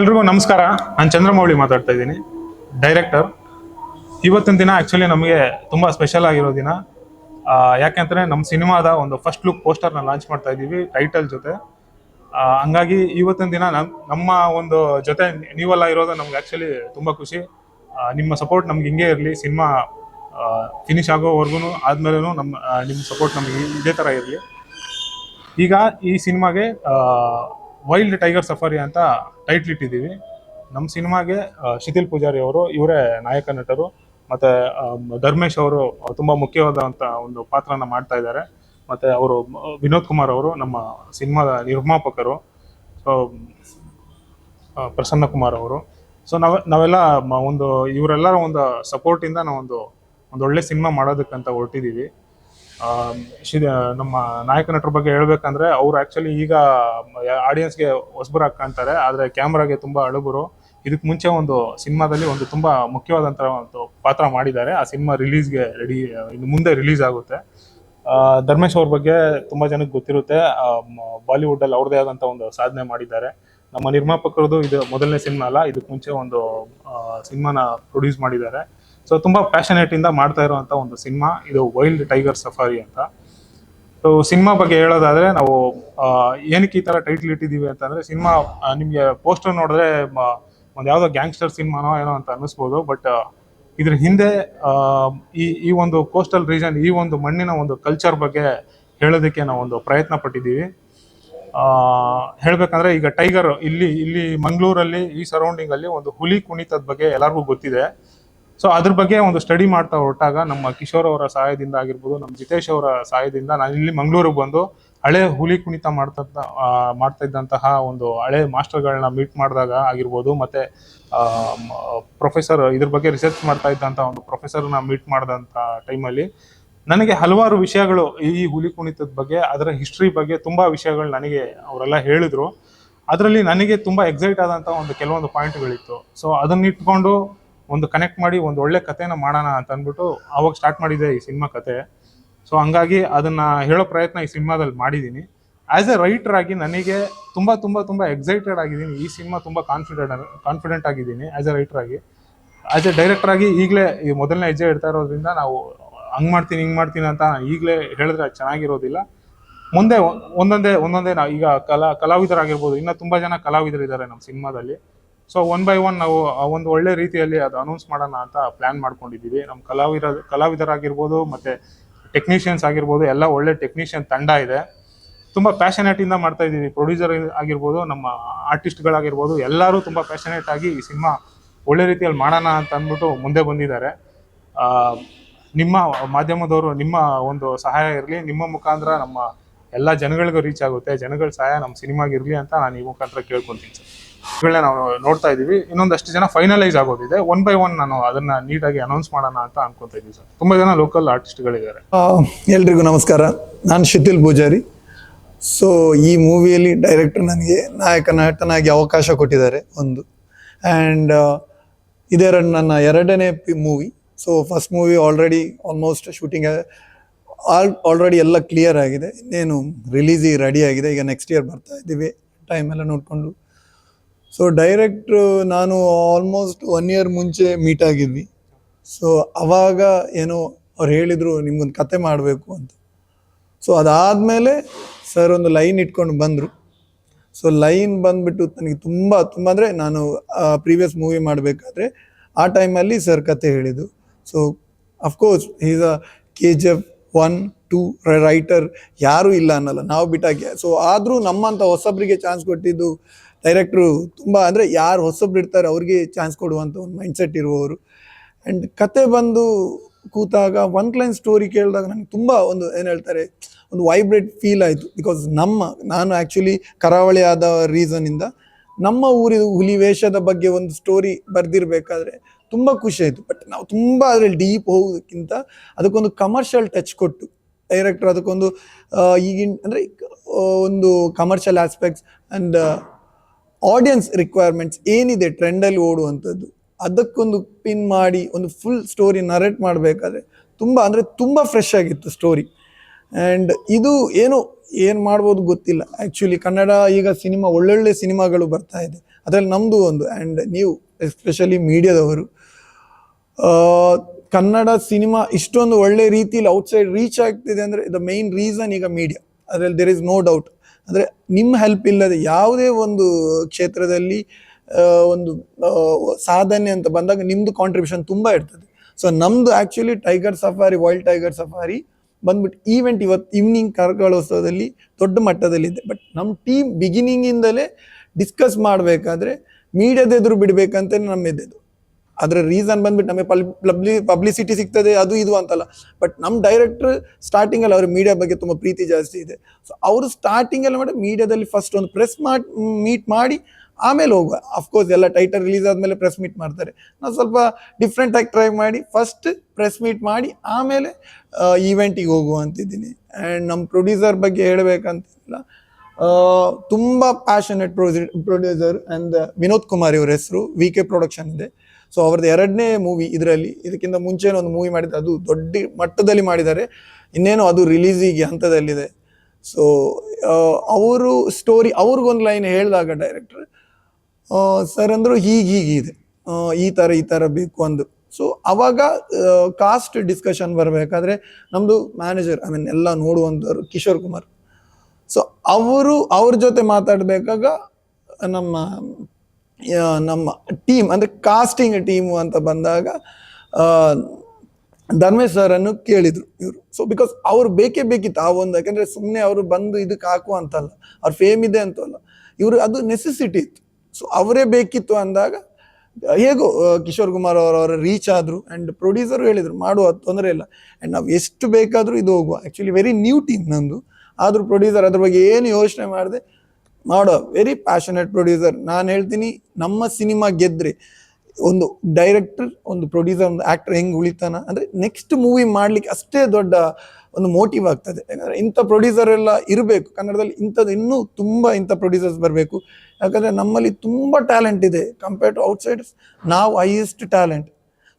ಎಲ್ರಿಗೂ ನಮಸ್ಕಾರ. ನಾನು ಚಂದ್ರಮೌಳಿ ಮಾತಾಡ್ತಾ ಇದ್ದೀನಿ. ಡೈರೆಕ್ಟರ್ ಇವತ್ತಿನ ದಿನ ಆ್ಯಕ್ಚುಲಿ ನಮಗೆ ತುಂಬ ಸ್ಪೆಷಲ್ ಆಗಿರೋ ದಿನ. ಯಾಕೆಂದರೆ ನಮ್ಮ ಸಿನಿಮಾದ ಒಂದು ಫಸ್ಟ್ ಲುಕ್ ಪೋಸ್ಟರ್ನ ಲಾಂಚ್ ಮಾಡ್ತಾ ಇದ್ದೀವಿ ಟೈಟಲ್ ಜೊತೆ. ಹಂಗಾಗಿ ಇವತ್ತಿನ ದಿನ ನಮ್, ನಮ್ಮ ಒಂದು ಜೊತೆ ನೀವೆಲ್ಲ ಇರೋದು ನಮ್ಗೆ ಆ್ಯಕ್ಚುಲಿ ತುಂಬ ಖುಷಿ. ನಿಮ್ಮ ಸಪೋರ್ಟ್ ನಮ್ಗೆ ಹಿಂಗೆ ಇರಲಿ, ಸಿನಿಮಾ ಫಿನಿಶ್ ಆಗೋವರೆಗೂ ಆದಮೇಲೆ ನಮ್ಮ ನಿಮ್ಮ ಸಪೋರ್ಟ್ ನಮಗೆ ಇದೇ ಥರ ಇರಲಿ. ಈಗ ಈ ಸಿನಿಮಾಗೆ ವೈಲ್ಡ್ ಟೈಗರ್ ಸಫಾರಿ ಅಂತ ಟೈಟ್ಲ್ ಇಟ್ಟಿದ್ದೀವಿ. ನಮ್ಮ ಸಿನಿಮಾಗೆ ಶಿಥಿಲ್ ಪೂಜಾರಿ ಅವರು, ಇವರೇ ನಾಯಕ ನಟರು, ಮತ್ತೆ ಧರ್ಮೇಶ್ ಅವರು ತುಂಬಾ ಮುಖ್ಯವಾದಂತ ಒಂದು ಪಾತ್ರನ ಮಾಡ್ತಾ ಇದ್ದಾರೆ. ಮತ್ತೆ ಅವರು, ವಿನೋದ್ ಕುಮಾರ್ ಅವರು ನಮ್ಮ ಸಿನಿಮಾದ ನಿರ್ಮಾಪಕರು, ಸೊ ಪ್ರಸನ್ನ ಕುಮಾರ್ ಅವರು. ಸೊ, ನಾವ್, ನಾವೆಲ್ಲ ಒಂದು, ಇವರೆಲ್ಲರ ಒಂದು ಸಪೋರ್ಟಿಂದ ನಾವೊಂದು, ಒಂದು ಒಳ್ಳೆ ಸಿನಿಮಾ ಮಾಡೋದಕ್ಕಂತ ಹೊರಟಿದ್ದೀವಿ. ನಮ್ಮ ನಾಯಕ ನಟರ ಬಗ್ಗೆ ಹೇಳ್ಬೇಕಂದ್ರೆ ಅವ್ರು ಆಕ್ಚುಲಿ ಈಗ ಆಡಿಯನ್ಸ್ಗೆ ಹೊಸಬರಾಗಿ ಕಾಣ್ತಾರೆ ಆದರೆ ಕ್ಯಾಮ್ರಾಗೆ ತುಂಬಾ ಅಳುಬರು ಇದಕ್ಕೆ ಮುಂಚೆ ಒಂದು ಸಿನಿಮಾದಲ್ಲಿ ಒಂದು ತುಂಬಾ ಮುಖ್ಯವಾದಂತ ಒಂದು ಪಾತ್ರ ಮಾಡಿದ್ದಾರೆ. ಆ ಸಿನಿಮಾ ರಿಲೀಸ್ಗೆ ರೆಡಿ ಇನ್ನು ಮುಂದೆ ರಿಲೀಸ್ ಆಗುತ್ತೆ. ಧರ್ಮೇಶ್ ಅವ್ರ ಬಗ್ಗೆ ತುಂಬಾ ಜನಕ್ಕೆ ಗೊತ್ತಿರುತ್ತೆ. ಬಾಲಿವುಡ್ ಅಲ್ಲಿ ಅವ್ರದೇ ಆದಂತ ಒಂದು ಸಾಧನೆ ಮಾಡಿದ್ದಾರೆ. ನಮ್ಮ ನಿರ್ಮಾಪಕರದು ಇದು ಮೊದಲನೇ ಸಿನಿಮಾ ಅಲ್ಲ ಇದಕ್ಕೆ ಮುಂಚೆ ಒಂದು ಸಿನಿಮಾನ ಪ್ರೊಡ್ಯೂಸ್ ಮಾಡಿದ್ದಾರೆ. ಸೊ ತುಂಬಾ ಪ್ಯಾಷನೇಟ್ ಇಂದ ಮಾಡ್ತಾ ಇರುವಂತ ಒಂದು ಸಿನಿಮಾ, ಇದು ವೈಲ್ಡ್ ಟೈಗರ್ ಸಫಾರಿ ಅಂತ. ಸೊ ಸಿನಿಮಾ ಬಗ್ಗೆ ಹೇಳೋದಾದ್ರೆ ನಾವು ಏನಕ್ಕೆ ಈ ತರ ಟೈಟ್ಲ್ ಇಟ್ಟಿದೀವಿ ಅಂತಂದ್ರೆ, ಸಿನಿಮಾ ನಿಮ್ಗೆ ಪೋಸ್ಟರ್ ನೋಡಿದ್ರೆ ಒಂದು ಯಾವುದೋ ಗ್ಯಾಂಗ್ಸ್ಟರ್ ಸಿನಿಮಾನೋ ಏನೋ ಅಂತ ಅನ್ನಿಸ್ಬೋದು ಬಟ್ ಇದ್ರ ಹಿಂದೆ ಈ ಈ ಒಂದು ಕೋಸ್ಟಲ್ ರೀಜನ್ ಈ ಒಂದು ಮಣ್ಣಿನ ಒಂದು ಕಲ್ಚರ್ ಬಗ್ಗೆ ಹೇಳೋದಕ್ಕೆ ನಾವು ಒಂದು ಪ್ರಯತ್ನ ಪಟ್ಟಿದ್ದೀವಿ. ಹೇಳ್ಬೇಕಂದ್ರೆ ಈಗ ಟೈಗರ್ ಇಲ್ಲಿ ಇಲ್ಲಿ ಮಂಗಳೂರಲ್ಲಿ, ಈ ಸರೌಂಡಿಂಗಲ್ಲಿ ಒಂದು ಹುಲಿ ಕುಣಿತದ ಬಗ್ಗೆ ಎಲ್ಲರಿಗೂ ಗೊತ್ತಿದೆ. ಸೊ ಅದ್ರ ಬಗ್ಗೆ ಒಂದು ಸ್ಟಡಿ ಮಾಡ್ತಾ ಹೊರಟಾಗ ನಮ್ಮ ಕಿಶೋರ್ ಅವರ ಸಹಾಯದಿಂದ ಆಗಿರ್ಬೋದು, ನಮ್ಮ ಜಿತೇಶ್ ಅವರ ಸಹಾಯದಿಂದ ನಾನು ಇಲ್ಲಿ ಮಂಗಳೂರಿಗೆ ಬಂದು ಹಳೆ ಹುಲಿ ಕುಣಿತ ಮಾಡ್ತಾ ಮಾಡ್ತಾ ಇದ್ದಂತಹ ಒಂದು ಹಳೆ ಮಾಸ್ಟರ್ಗಳನ್ನ ಮೀಟ್ ಮಾಡಿದಾಗ ಆಗಿರ್ಬೋದು, ಮತ್ತೆ ಪ್ರೊಫೆಸರ್ ಇದ್ರ ಬಗ್ಗೆ ರಿಸರ್ಚ್ ಮಾಡ್ತಾ ಇದ್ದಂತ ಒಂದು ಪ್ರೊಫೆಸರ್ನ ಮೀಟ್ ಮಾಡಿದಂತ ಟೈಮಲ್ಲಿ ನನಗೆ ಹಲವಾರು ವಿಷಯಗಳು ಈ ಹುಲಿ ಕುಣಿತದ ಬಗ್ಗೆ, ಅದರ ಹಿಸ್ಟ್ರಿ ಬಗ್ಗೆ ತುಂಬಾ ವಿಷಯಗಳು ನನಗೆ ಅವರೆಲ್ಲ ಹೇಳಿದ್ರು. ಅದರಲ್ಲಿ ನನಗೆ ತುಂಬಾ ಎಕ್ಸೈಟ್ ಆದಂತ ಒಂದು ಕೆಲವೊಂದು ಪಾಯಿಂಟ್ಗಳಿತ್ತು ಸೊ ಅದನ್ನ ಇಟ್ಕೊಂಡು ಒಂದು ಕನೆಕ್ಟ್ ಮಾಡಿ ಒಂದು ಒಳ್ಳೆ ಕಥೆನ ಮಾಡೋಣ ಅಂತ ಅಂದ್ಬಿಟ್ಟು ಅವಾಗ ಸ್ಟಾರ್ಟ್ ಮಾಡಿದೆ ಈ ಸಿನಿಮಾ ಕತೆ. ಸೊ ಹಂಗಾಗಿ ಅದನ್ನ ಹೇಳೋ ಪ್ರಯತ್ನ ಈ ಸಿನಿಮಾದಲ್ಲಿ ಮಾಡಿದ್ದೀನಿ ಆ್ಯಸ್ ಎ ರೈಟರ್ ಆಗಿ ನನಗೆ ತುಂಬ ತುಂಬ ತುಂಬ ಎಕ್ಸೈಟೆಡ್ ಆಗಿದ್ದೀನಿ. ಈ ಸಿನಿಮಾ ತುಂಬ ಕಾನ್ಫಿಡೆಂಟ್ ಕಾನ್ಫಿಡೆಂಟ್ ಆಗಿದ್ದೀನಿ ಆ್ಯಸ್ ಎ ರೈಟರ್ ಆಗಿ. ಆಸ್ ಎ ಡೈರೆಕ್ಟರ್ ಆಗಿ ಈಗಲೇ ಈ ಮೊದಲನೇ ಹೆಜ್ಜೆ ಇಡ್ತಾ ಇರೋದ್ರಿಂದ ನಾವು ಹಂಗೆ ಮಾಡ್ತೀನಿ, ಹಿಂಗೆ ಮಾಡ್ತೀನಿ ಅಂತ ಈಗಲೇ ಹೇಳಿದ್ರೆ ಅದು ಚೆನ್ನಾಗಿರೋದಿಲ್ಲ. ಮುಂದೆ ಒಂದೊಂದೇ ಒಂದೊಂದೇ ನಾವು ಈಗ ಕಲಾ, ಕಲಾವಿದರಾಗಿರ್ಬೋದು. ಇನ್ನೂ ತುಂಬ ಜನ ಕಲಾವಿದರಿದ್ದಾರೆ ನಮ್ಮ ಸಿನಿಮಾದಲ್ಲಿ ಸೊ ಒನ್ ಬೈ ಒನ್ ನಾವು ಒಂದು ಒಳ್ಳೆ ರೀತಿಯಲ್ಲಿ ಅದು ಅನೌನ್ಸ್ ಮಾಡೋಣ ಅಂತ ಪ್ಲಾನ್ ಮಾಡ್ಕೊಂಡಿದ್ದೀವಿ. ನಮ್ಮ ಕಲಾವಿದ, ಕಲಾವಿದರಾಗಿರ್ಬೋದು ಮತ್ತು ಟೆಕ್ನಿಷಿಯನ್ಸ್ ಆಗಿರ್ಬೋದು, ಎಲ್ಲ ಒಳ್ಳೆ ಟೆಕ್ನಿಷಿಯನ್ ತಂಡ ಇದೆ. ತುಂಬ ಪ್ಯಾಷನೇಟಿಂದ ಮಾಡ್ತಾ ಇದ್ದೀವಿ. ಪ್ರೊಡ್ಯೂಸರ್ ಆಗಿರ್ಬೋದು, ನಮ್ಮ ಆರ್ಟಿಸ್ಟ್ಗಳಾಗಿರ್ಬೋದು ಎಲ್ಲರೂ ತುಂಬ ಪ್ಯಾಷನೇಟ್ ಆಗಿ ಈ ಸಿನಿಮಾ ಒಳ್ಳೆ ರೀತಿಯಲ್ಲಿ ಮಾಡೋಣ ಅಂತ ಅಂದ್ಬಿಟ್ಟು ಮುಂದೆ ಬಂದಿದ್ದಾರೆ. ನಿಮ್ಮ ಮಾಧ್ಯಮದವರು ನಿಮ್ಮ ಒಂದು ಸಹಾಯ ಇರಲಿ. ನಿಮ್ಮ ಮುಖಾಂತರ ನಮ್ಮ ಎಲ್ಲ ಜನಗಳಿಗೂ ರೀಚ್ ಆಗುತ್ತೆ. ಜನಗಳ ಸಹಾಯ ನಮ್ಮ ಸಿನಿಮಾಗಿರಲಿ ಅಂತ ನಾನು ಈ ಮುಖಾಂತರ ಕೇಳ್ಕೊತೀನಿ ಸರ್. ಇವುಗಳನ್ನ ನಾವು ನೋಡ್ತಾ ಇದೀವಿ. ಇನ್ನೊಂದಷ್ಟು ಜನ ಫೈನಲೈಸ್ ಆಗೋದಿದೆ. ಒನ್ ಬೈ ಒನ್ ನಾನು ಅದನ್ನ ನೀಟಾಗಿ ಅನೌನ್ಸ್ ಮಾಡೋಣ ಅಂತ ಅನ್ಕೊಂತ ಇದೀವಿ ಸರ್. ತುಂಬಾ ಜನ ಲೋಕಲ್ ಆರ್ಟಿಸ್ಟ್ಗಳಿದ್ದಾರೆ ಎಲ್ರಿಗೂ ನಮಸ್ಕಾರ. ನಾನು ಶಿಥಿಲ್ ಪೂಜಾರಿ. ಸೊ ಈ ಮೂವಿಯಲ್ಲಿ ಡೈರೆಕ್ಟರ್ ನನಗೆ ನಾಯಕ, ನಟನಾಗಿ ಅವಕಾಶ ಕೊಟ್ಟಿದ್ದಾರೆ ಒಂದು. ಆ್ಯಂಡ್ ಇದೇ ನನ್ನ ಎರಡನೇ movie so first movie already almost shooting all already ಎಲ್ಲ ಕ್ಲಿಯರ್ ಆಗಿದೆ. ಇನ್ನೇನು ರಿಲೀಸಿಗೆ ರೆಡಿ ಆಗಿದೆ. ಈಗ ನೆಕ್ಸ್ಟ್ ಇಯರ್ ಬರ್ತಾ ಇದ್ದೀವಿ ಟೈಮೆಲ್ಲ ನೋಡಿಕೊಂಡು ಸೊ ಡೈರೆಕ್ಟ್ ನಾನು ಆಲ್ಮೋಸ್ಟ್ ಒನ್ ಇಯರ್ ಮುಂಚೆ ಮೀಟ್ ಆಗಿದ್ವಿ. ಸೊ ಅವಾಗ ಏನೋ ಅವ್ರು ಹೇಳಿದರು, ನಿಮ್ಗೊಂದು ಕತೆ ಮಾಡಬೇಕು ಅಂತ. ಸೊ ಅದಾದಮೇಲೆ ಸರ್ ಒಂದು ಲೈನ್ ಇಟ್ಕೊಂಡು ಬಂದರು. ಸೊ ಲೈನ್ ಬಂದುಬಿಟ್ಟು ನನಗೆ ತುಂಬ ತುಂಬ ಅಂದರೆ ನಾನು ಪ್ರೀವಿಯಸ್ ಮೂವಿ ಮಾಡಬೇಕಾದ್ರೆ ಆ ಟೈಮಲ್ಲಿ ಸರ್ ಕತೆ ಹೇಳಿದ್ದು so of course is a K G F one two writer ಯಾರೂ ಇಲ್ಲ ಅನ್ನಲ್ಲ. ನಾವು ಬಿಟ್ಟಾಗೆ ಸೊ ಆದರೂ ನಮ್ಮಂಥ ಹೊಸಬ್ರಿಗೆ ಚಾನ್ಸ್ ಕೊಟ್ಟಿದ್ದು ಡೈರೆಕ್ಟ್ರು ತುಂಬ ಅಂದರೆ ಯಾರು ಹೊಸಬ್ರು ಇರ್ತಾರೆ ಅವ್ರಿಗೆ ಚಾನ್ಸ್ ಕೊಡುವಂಥ ಒಂದು ಮೈಂಡ್ಸೆಟ್ ಇರುವವರು. ಆ್ಯಂಡ್ ಕತೆ ಬಂದು ಕೂತಾಗ ಒನ್ ಕ್ಲೈನ್ ಸ್ಟೋರಿ ಕೇಳಿದಾಗ ನನಗೆ ತುಂಬ ಒಂದು ಏನು ಹೇಳ್ತಾರೆ, ಒಂದು ವೈಬ್ರೇಟ್ ಫೀಲ್ ಆಯಿತು. ಬಿಕಾಸ್ ನಮ್ಮ, ನಾನು ಆ್ಯಕ್ಚುಲಿ ಕರಾವಳಿ ಆದ ರೀಸನಿಂದ ನಮ್ಮ ಊರಿನ ಹುಲಿ ವೇಷದ ಬಗ್ಗೆ ಒಂದು ಸ್ಟೋರಿ ಬರೆದಿರಬೇಕಾದ್ರೆ ತುಂಬ ಖುಷಿ ಆಯಿತು. ಬಟ್ ನಾವು ತುಂಬ ಅದರಲ್ಲಿ ಡೀಪ್ ಹೋಗೋದಕ್ಕಿಂತ ಅದಕ್ಕೊಂದು ಕಮರ್ಷಿಯಲ್ ಟಚ್ ಕೊಟ್ಟು ಡೈರೆಕ್ಟರ್ ಅದಕ್ಕೊಂದು ಈಗಿನ, ಅಂದರೆ ಒಂದು commercial aspects and audience requirements ಏನಿದೆ ಟ್ರೆಂಡಲ್ಲಿ ಓಡುವಂಥದ್ದು, ಅದಕ್ಕೊಂದು ಪಿನ್ ಮಾಡಿ, ಒಂದು ಫುಲ್ ಸ್ಟೋರಿ ನರೇಟ್ ಮಾಡಬೇಕಾದ್ರೆ ತುಂಬ, ಅಂದರೆ ತುಂಬ ಫ್ರೆಶ್ ಆಗಿತ್ತು ಸ್ಟೋರಿ ಆ್ಯಂಡ್ ಇದು ಏನು ಏನು ಮಾಡ್ಬೋದು ಗೊತ್ತಿಲ್ಲ. ಆ್ಯಕ್ಚುಲಿ ಕನ್ನಡ ಈಗ ಸಿನಿಮಾ, ಒಳ್ಳೊಳ್ಳೆ ಸಿನಿಮಾಗಳು ಬರ್ತಾ ಇದೆ. ಅದರಲ್ಲಿ ನಮ್ಮದು ಒಂದು ಆ್ಯಂಡ್ ನೀವು ಎಸ್ಪೆಷಲಿ ಮೀಡಿಯಾದವರು ಕನ್ನಡ ಸಿನಿಮಾ ಇಷ್ಟೊಂದು ಒಳ್ಳೆ ರೀತಿಯಲ್ಲಿ ಔಟ್ಸೈಡ್ ರೀಚ್ ಆಗ್ತಿದೆ ಅಂದರೆ ದ ಮೈನ್ ರೀಸನ್ ಈಗ ಮೀಡಿಯಾ ಅದರಲ್ಲಿ ದೇರ್ ಇಸ್ ನೋ ಡೌಟ್ ಅಂದರೆ ನಿಮ್ಮ ಹೆಲ್ಪ್ ಇಲ್ಲದೆ ಯಾವುದೇ ಒಂದು ಕ್ಷೇತ್ರದಲ್ಲಿ ಒಂದು ಸಾಧನೆ ಅಂತ ಬಂದಾಗ ನಿಮ್ಮದು ಕಾಂಟ್ರಿಬ್ಯೂಷನ್ ತುಂಬ ಇರ್ತದೆ. ಸೊ ನಮ್ಮದು actually tiger safari wild tiger safari ಬಂದ್ಬಿಟ್ಟು ಈವೆಂಟ್ ಇವತ್ತು ಈವ್ನಿಂಗ್ ಕರ್ಕಳೋತ್ಸವದಲ್ಲಿ ದೊಡ್ಡ ಮಟ್ಟದಲ್ಲಿದೆ. ಬಟ್ ನಮ್ಮ ಟೀಮ್ ಬಿಗಿನಿಂಗಿಂದಲೇ ಡಿಸ್ಕಸ್ ಮಾಡಬೇಕಾದ್ರೆ ಮೀಡಿಯಾದ ಎದುರು ಬಿಡಬೇಕಂತ ನಮ್ಮಿದ್ದು ಅದರ ರೀಸನ್ ಬಂದ್ಬಿಟ್ಟು ನಮಗೆ ಪಬ್ಲಿ ಪಬ್ಲಿಸಿಟಿ ಸಿಗ್ತದೆ, ಅದು ಇದು ಅಂತಲ್ಲ. ಬಟ್ ನಮ್ಮ ಡೈರೆಕ್ಟರ್ ಸ್ಟಾರ್ಟಿಂಗಲ್ಲಿ ಅವ್ರ ಮೀಡಿಯಾ ಬಗ್ಗೆ ತುಂಬ ಪ್ರೀತಿ ಜಾಸ್ತಿ ಇದೆ. ಸೊ ಅವರು ಸ್ಟಾರ್ಟಿಂಗಲ್ಲಿ ಮಾಡಿ ಮೀಡಿಯಾದಲ್ಲಿ ಫಸ್ಟ್ ಒಂದು ಪ್ರೆಸ್ ಮಾಡಿ ಮೀಟ್ ಮಾಡಿ ಆಮೇಲೆ ಹೋಗುವ. ಅಫ್ಕೋರ್ಸ್ ಎಲ್ಲ ಟೈಟಲ್ ರಿಲೀಸ್ ಆದಮೇಲೆ ಪ್ರೆಸ್ ಮೀಟ್ ಮಾಡ್ತಾರೆ. ನಾವು ಸ್ವಲ್ಪ ಡಿಫ್ರೆಂಟಾಗಿ ಟ್ರೈ ಮಾಡಿ ಫಸ್ಟ್ ಪ್ರೆಸ್ ಮೀಟ್ ಮಾಡಿ ಆಮೇಲೆ ಈವೆಂಟಿಗೆ ಹೋಗುವ ಅಂತಿದ್ದೀನಿ. ಆ್ಯಂಡ್ ನಮ್ಮ ಪ್ರೊಡ್ಯೂಸರ್ ಬಗ್ಗೆ ಹೇಳಬೇಕಂತಿಲ್ಲ. ತುಂಬ passionate producer and Vinod Kumar ಇವ್ರ ಹೆಸರು ವಿ ಕೆ ಪ್ರೊಡಕ್ಷನ್ ಇದೆ. ಸೊ ಅವ್ರದ್ದು ಎರಡನೇ ಮೂವಿ ಇದರಲ್ಲಿ, ಇದಕ್ಕಿಂತ ಮುಂಚೆ ಒಂದು ಮೂವಿ ಮಾಡಿದ್ದು, ಅದು ದೊಡ್ಡ ಮಟ್ಟದಲ್ಲಿ ಮಾಡಿದ್ದಾರೆ. ಇನ್ನೇನು ಅದು ರಿಲೀಸಿಗೆ ಹಂತದಲ್ಲಿದೆ. ಸೊ ಅವರು ಸ್ಟೋರಿ ಅವ್ರಿಗೊಂದು ಲೈನ್ ಹೇಳಿದಾಗ ಡೈರೆಕ್ಟ್ರ್ ಸರ್ ಅಂದರು ಹೀಗೆ ಹೀಗಿದೆ ಈ ಥರ ಈ ಥರ ಬೇಕು ಅಂದು ಸೊ ಅವಾಗ ಕಾಸ್ಟ್ ಡಿಸ್ಕಷನ್ ಬರಬೇಕಾದ್ರೆ ನಮ್ಮದು ಮ್ಯಾನೇಜರ್ ಐ ಮೀನ್ ಎಲ್ಲ ನೋಡುವಂಥವ್ರು ಕಿಶೋರ್ ಕುಮಾರ್. ಸೊ ಅವರು, ಅವ್ರ ಜೊತೆ ಮಾತಾಡಬೇಕಾಗ ನಮ್ಮ ನಮ್ಮ ಟೀಮ್, ಅಂದರೆ ಕಾಸ್ಟಿಂಗ್ ಟೀಮು ಅಂತ ಬಂದಾಗ ಧರ್ಮೇಶ್ ಸರನ್ನು ಕೇಳಿದ್ರು ಇವರು. ಸೊ ಬಿಕಾಸ್ ಅವ್ರು ಬೇಕೇ ಬೇಕಿತ್ತು, ಆ ಒಂದು, ಯಾಕೆಂದರೆ ಸುಮ್ಮನೆ ಅವರು ಬಂದು ಇದಕ್ಕೆ ಹಾಕು ಅಂತಲ್ಲ, ಅವ್ರ ಫೇಮ್ ಇದೆ ಅಂತಲ್ಲ. ಇವರು, ಅದು ನೆಸೆಸಿಟಿ ಇತ್ತು. ಸೊ ಅವರೇ ಬೇಕಿತ್ತು ಅಂದಾಗ, ಹೇಗೋ ಕಿಶೋರ್ ಕುಮಾರ್ ಅವರು ಅವರ ರೀಚ್ ಆದರು ಆ್ಯಂಡ್ ಪ್ರೊಡ್ಯೂಸರು ಹೇಳಿದರು, ಮಾಡುವ, ತೊಂದರೆ ಇಲ್ಲ. ಆ್ಯಂಡ್ ನಾವು ಎಷ್ಟು ಬೇಕಾದರೂ ಇದು ಹೋಗುವ. ಆ್ಯಕ್ಚುಲಿ ವೆರಿ ನ್ಯೂ ಟೀಮ್ ನಂದು. ಆದರೂ ಪ್ರೊಡ್ಯೂಸರ್ ಅದ್ರ ಬಗ್ಗೆ ಏನು ಯೋಚನೆ ಮಾಡದೆ ಮಾಡೋ ವೆರಿ ಪ್ಯಾಷನೆಟ್ ಪ್ರೊಡ್ಯೂಸರ್ ನಾನು ಹೇಳ್ತೀನಿ, ನಮ್ಮ ಸಿನಿಮಾ ಗೆದ್ದರೆ ಒಂದು ಡೈರೆಕ್ಟರ್ ಒಂದು ಪ್ರೊಡ್ಯೂಸರ್ ಒಂದು ಆಕ್ಟರ್ ಹೆಂಗೆ ಉಳಿತಾನ? ಅಂದರೆ ನೆಕ್ಸ್ಟ್ ಮೂವಿ ಮಾಡ್ಲಿಕ್ಕೆ ಅಷ್ಟೇ ದೊಡ್ಡ ಒಂದು ಮೋಟಿವ್ ಆಗ್ತದೆ. ಯಾಕಂದರೆ ಇಂಥ ಪ್ರೊಡ್ಯೂಸರ್ ಎಲ್ಲ ಇರಬೇಕು. ಕನ್ನಡದಲ್ಲಿ ಇಂಥದ್ದು ಇನ್ನೂ ತುಂಬ ಇಂಥ ಪ್ರೊಡ್ಯೂಸರ್ಸ್ ಬರಬೇಕು. ಯಾಕಂದರೆ ನಮ್ಮಲ್ಲಿ ತುಂಬ ಟ್ಯಾಲೆಂಟ್ ಇದೆ. ಕಂಪೇರ್ ಟು ಔಟ್ಸೈಡರ್ಸ್ ನಾವು ಹೈಯೆಸ್ಟ್ ಟ್ಯಾಲೆಂಟ್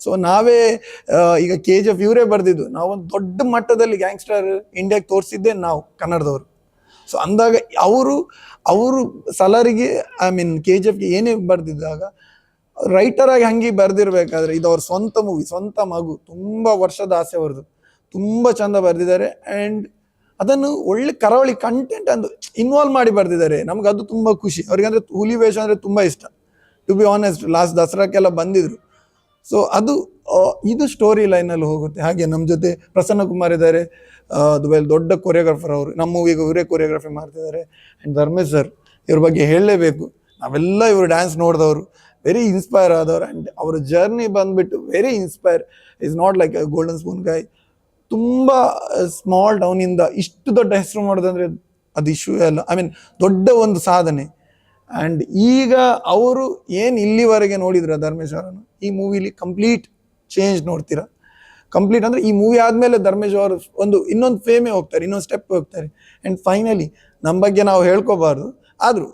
ಸೊ ನಾವೇ ಈಗ ಕೆ ಜಿ ಎಫ್ ಇವರೇ ಬರೆದಿದ್ದು. ನಾವೊಂದು ದೊಡ್ಡ ಮಟ್ಟದಲ್ಲಿ ಗ್ಯಾಂಗ್ಸ್ಟರ್ ಇಂಡಿಯಾಗೆ ತೋರಿಸಿದ್ದೇ ನಾವು, ಕನ್ನಡದವರು. ಸೊ ಅಂದಾಗ ಅವರು ಅವರು ಸಲಾರಿಗೆ ಐ ಮೀನ್ ಕೆ ಜಿ ಎಫ್ಗೆ ಏನೇ ಬರೆದಿದ್ದಾಗ ಆಗಿ ಹಂಗೆ ಬರ್ದಿರ್ಬೇಕಾದ್ರೆ ಇದು ಅವ್ರ ಸ್ವಂತ ಮೂವಿ ಸ್ವಂತ ಮಗು, ತುಂಬ ವರ್ಷದ ಆಸೆ ಅವ್ರದ್ದು. ತುಂಬ ಚಂದ ಬರೆದಿದ್ದಾರೆ ಆ್ಯಂಡ್ ಅದನ್ನು ಒಳ್ಳೆ ಕರಾವಳಿ ಕಂಟೆಂಟ್ ಅಂದು ಇನ್ವಾಲ್ವ್ ಮಾಡಿ ಬರೆದಿದ್ದಾರೆ. ನಮ್ಗೆ ಅದು ತುಂಬ ಖುಷಿ. ಅವ್ರಿಗೆ ಅಂದರೆ ಹುಲಿ ವೇಷ ಅಂದರೆ ತುಂಬ ಇಷ್ಟ. ಟು ಬಿ ಆನೆಸ್ಟ್ ಲಾಸ್ಟ್ ದಸರಾಕ್ಕೆಲ್ಲ ಬಂದಿದ್ರು. ಸೊ ಅದು ಇದು ಸ್ಟೋರಿ ಲೈನಲ್ಲಿ ಹೋಗುತ್ತೆ. ಹಾಗೆ ನಮ್ಮ ಜೊತೆ ಪ್ರಸನ್ನ ಕುಮಾರ್ ಇದ್ದಾರೆ. ದುಬೈಲ್ ದೊಡ್ಡ ಕೊರಿಯೋಗ್ರಾಫರ್ ಅವರು. ನಮ್ಮ ಮೂವಿಗೆ ಇವರೇ ಕೊರಿಯೋಗ್ರಫಿ ಮಾಡ್ತಿದ್ದಾರೆ. ಆ್ಯಂಡ್ ಧರ್ಮೇಶ್ ಸರ್ ಇವ್ರ ಬಗ್ಗೆ ಹೇಳಲೇಬೇಕು. ನಾವೆಲ್ಲ ಇವರು ಡ್ಯಾನ್ಸ್ ನೋಡಿದವರು. ವೆರಿ ಇನ್ಸ್ಪೈರ್ ಆದವರು. ಆ್ಯಂಡ್ ಅವರ ಜರ್ನಿ ಬಂದ್ಬಿಟ್ಟು very inspire is not like golden spoon guy ತುಂಬ ಸ್ಮಾಲ್ ಟೌನಿಂದ ಇಷ್ಟು ದೊಡ್ಡ ಹೆಸರು ಮಾಡೋದಂದ್ರೆ ಅದು ಇಶ್ಯೂ ಅಲ್ಲ. ಐ ಮೀನ್ ದೊಡ್ಡ ಒಂದು ಸಾಧನೆ. ಆ್ಯಂಡ್ ಈಗ ಅವರು ಏನು ಇಲ್ಲಿವರೆಗೆ ನೋಡಿದ್ರ ಧರ್ಮೇಶ್ವರನ? ಈ ಮೂವಿಲಿ ಕಂಪ್ಲೀಟ್ ಚೇಂಜ್ ನೋಡ್ತೀರಾ? ಕಂಪ್ಲೀಟ್ ಅಂದರೆ ಈ ಮೂವಿ ಆದಮೇಲೆ ಧರ್ಮೇಶ್ವರ ಒಂದು ಇನ್ನೊಂದು ಫೇಮೇ ಹೋಗ್ತಾರೆ, ಇನ್ನೊಂದು ಸ್ಟೆಪ್ ಹೋಗ್ತಾರೆ. ಆ್ಯಂಡ್ ಫೈನಲಿ ನಮ್ಮ ಬಗ್ಗೆ ನಾವು ಹೇಳ್ಕೋಬಾರ್ದು. ಆದರೂ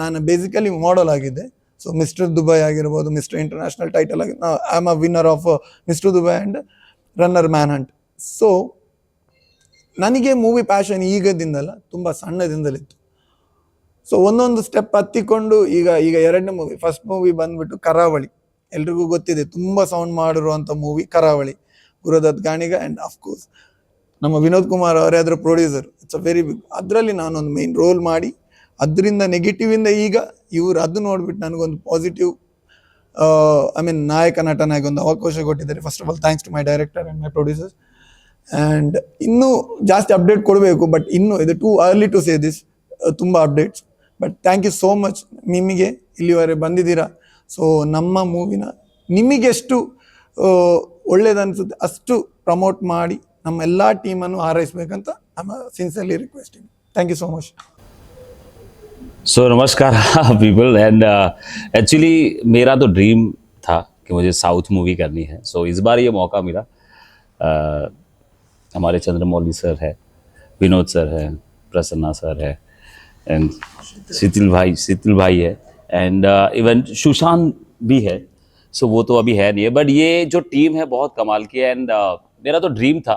ನಾನು ಬೇಸಿಕಲಿ ಮಾಡಲ್ ಆಗಿದ್ದೆ. ಸೊ ಮಿಸ್ಟರ್ ದುಬೈ ಆಗಿರ್ಬೋದು ಮಿಸ್ಟರ್ ಇಂಟರ್ನ್ಯಾಷನಲ್ ಟೈಟಲ್ ಆಗಿ I am a winner of mister Dubai and runner man hunt so ನನಗೆ ಮೂವಿ ಪ್ಯಾಷನ್ ಈಗದಿಂದಲ್ಲ, ತುಂಬ ಸಣ್ಣದಿಂದಲಿತ್ತು. ಸೊ ಒಂದೊಂದು ಸ್ಟೆಪ್ ಹತ್ತಿಕೊಂಡು ಈಗ ಈಗ ಎರಡನೇ ಮೂವಿ ಫಸ್ಟ್ ಮೂವಿ ಬಂದ್ಬಿಟ್ಟು ಕರಾವಳಿ. ಎಲ್ರಿಗೂ ಗೊತ್ತಿದೆ, ತುಂಬ ಸೌಂಡ್ ಮಾಡಿರುವಂಥ ಮೂವಿ ಕರಾವಳಿ. ಗುರುದತ್ ಗಾಣಿಗ ಆ್ಯಂಡ್ ಅಫ್ಕೋರ್ಸ್ ನಮ್ಮ ವಿನೋದ್ ಕುಮಾರ್ ಅವರೇ ಅದರ producer it's a very big ಅದರಲ್ಲಿ ನಾನೊಂದು ಮೇನ್ ರೋಲ್ ಮಾಡಿ, ಅದರಿಂದ ನೆಗೆಟಿವಿಂದ ಈಗ ಇವರು ಅದು ನೋಡ್ಬಿಟ್ಟು ನನಗೊಂದು ಪಾಸಿಟಿವ್ ಐ ಮೀನ್ ನಾಯಕ ನಟನಾಗಿ ಒಂದು ಅವಕಾಶ ಕೊಟ್ಟಿದ್ದಾರೆ. First of all thanks to my director and my producers and ಇನ್ನೂ ಜಾಸ್ತಿ ಅಪ್ಡೇಟ್ ಕೊಡಬೇಕು ಬಟ್ ಇನ್ನೂ ಇದು too early to say this ತುಂಬ updates but thank you so much ನಿಮಗೆ ಇಲ್ಲಿವರೆಗೆ ಬಂದಿದ್ದೀರಾ ಸೊ ನಮ್ಮ ಮೂವಿನ ನಿಮಗೆಷ್ಟು ಒಳ್ಳೇದನ್ಸುತ್ತೆ ಅಷ್ಟು ಪ್ರಮೋಟ್ ಮಾಡಿ ನಮ್ಮ ಎಲ್ಲ ಟೀಮನ್ನು ಹಾರೈಸ್ಬೇಕಂತ ನಮ್ಮ sincerely requesting thank you so much so नमस्कार पीपल एंड एक्चुअली मेरा तो ड्रीम था कि मुझे साउथ मूवी करनी है सो इस बार ये मौका मिला uh, हमारे चंद्रमौली सर है विनोद सर है प्रसन्ना सर है एंड शीतिल भाई शीतल भाई है. एंड इवन सुशांत भी है. सो so, वो तो अभी है नहीं है. बट ये जो टीम है बहुत कमाल की है. एंड uh, मेरा तो ड्रीम था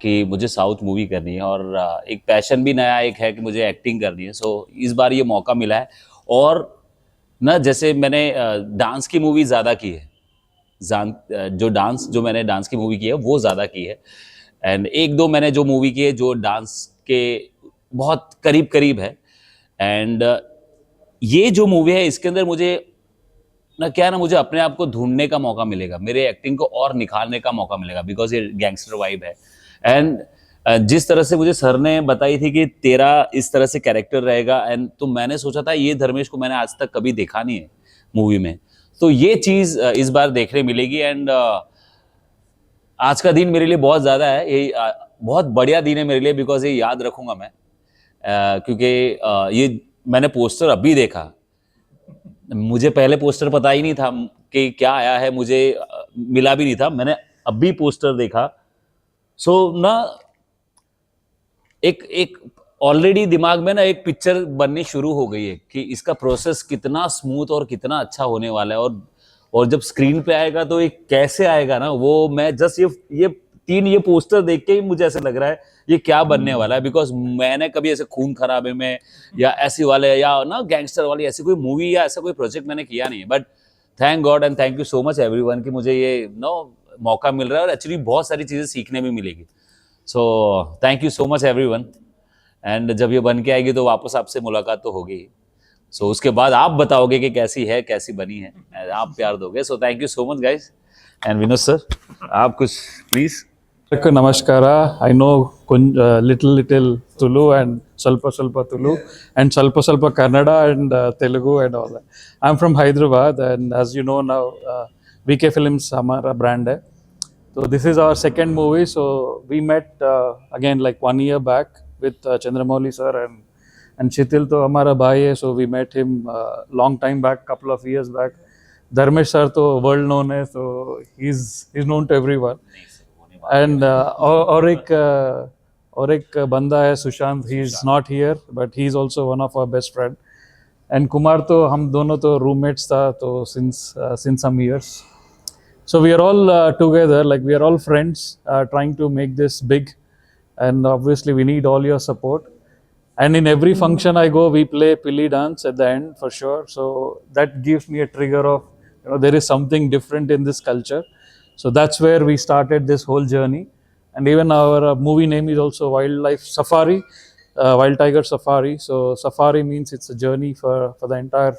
कि मुझे साउथ मूवी करनी है. और अ, एक पैशन भी नया एक है कि मुझे एक्टिंग करनी है. सो so, इस बार ये मौका मिला है. और ना जैसे मैंने डांस uh, की मूवी ज़्यादा की है. जान जो डांस जो मैंने डांस की मूवी की है वो ज़्यादा की है. एंड एक दो मैंने जो मूवी की है जो डांस के बहुत करीब करीब है एंड ये जो मूवी है, इसके अंदर मुझे, ना क्या ना, मुझे अपने आप को ढूँढने का मौका मिलेगा। मेरे एक्टिंग को और निखारने का मौका मिलेगा बिकॉज़ ये गैंगस्टर वाइब है। एंड जिस तरह से मुझे सर ने बताई थी कि तेरा इस तरह से कैरेक्टर रहेगा एंड तो मैंने सोचा था, ये धर्मेश को मैंने आज तक कभी देखा नहीं है मूवी में। तो ये चीज़ इस बार देखने मिलेगी एंड आज का दिन मेरे लिए बहुत ज़्यादा है। ये बहुत बढ़िया दिन है मेरे लिए बिकॉज़ ये याद रखूँगा मैं। क्योंकि ये मैंने पोस्टर अभी देखा। मुझे पहले पोस्टर पता ही नहीं था कि क्या आया है, मुझे मिला भी नहीं था। मैंने अभी पोस्टर देखा। सो ना, एक एक ऑलरेडी दिमाग में ना एक पिक्चर बननी शुरू हो गई है कि इसका प्रोसेस कितना स्मूथ और कितना अच्छा होने वाला है। और और जब स्क्रीन पे आएगा तो ये कैसे आएगा ना, वो मैं जस्ट ये ये तीन ये पोस्टर देख के ही मुझे ऐसा लग रहा है ये क्या बनने वाला है बिकॉज़ मैंने कभी ऐसे खून खराबे में या ऐसी वाले या ना गैंगस्टर वाली ऐसी कोई मूवी या ऐसा कोई प्रोजेक्ट मैंने किया नहीं है but thank god and thank you so much everyone की मुझे ये नो मौका मिल रहा है और एक्चुअली बहुत सारी चीज़ें सीखने भी मिलेगी। So thank you so much everyone and जब ये बन के आएगी तो वापस आपसे मुलाकात तो होगी। सो so, उसके बाद आप बताओगे कि कैसी है कैसी बनी है आप प्यार दोगे। So thank you so much guys and Vinod sir आप कुछ प्लीज़ ನಮಸ್ಕಾರ ಐ ನೋ ಕೊಂಚ ಲಿಟಲ್ ಲಿಟಲ್ ತುಳು ಆ್ಯಂಡ್ ಸ್ವಲ್ಪ ಸ್ವಲ್ಪ ತುಳು ಆ್ಯಂಡ್ ಸ್ವಲ್ಪ ಸ್ವಲ್ಪ Kannada and Telugu and all I am from Hyderabad and as you know ನಾವು ವಿ ಕೆ ಫಿಲ್ಮ್ಸ್ ಹಮಾರ ಬ್ರ್ಯಾಂಡ್ है So this is our second movie. So we met uh, again like one year back with uh, Chandramouli sir and and Chitil to हमारा भाई है. So we met him uh, long time back, couple of years back. Dharmesh sir तो world known है, so he's he's known to everyone. And uh, और और एक uh, और एक बंदा है Sushant he is not here but he is also one of our best friend and Kumar तो हम दोनों तो रूममेट्स था तो since since some years so we are all uh, together like we are all friends uh, trying to make this big and obviously we need all your support and in every function i go we play pilli dance at the end for sure so that gives me a trigger of you know there is something different in this culture so that's where we started this whole journey and even our uh, movie name is also wildlife safari uh, wild tiger safari so safari means it's a journey for for the entire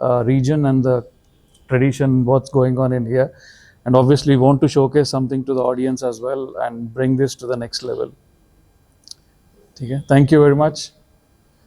uh, region and the tradition, what's going on in here. And obviously, want to showcase something to the audience as well and bring this to the next level. Okay, thank you very much.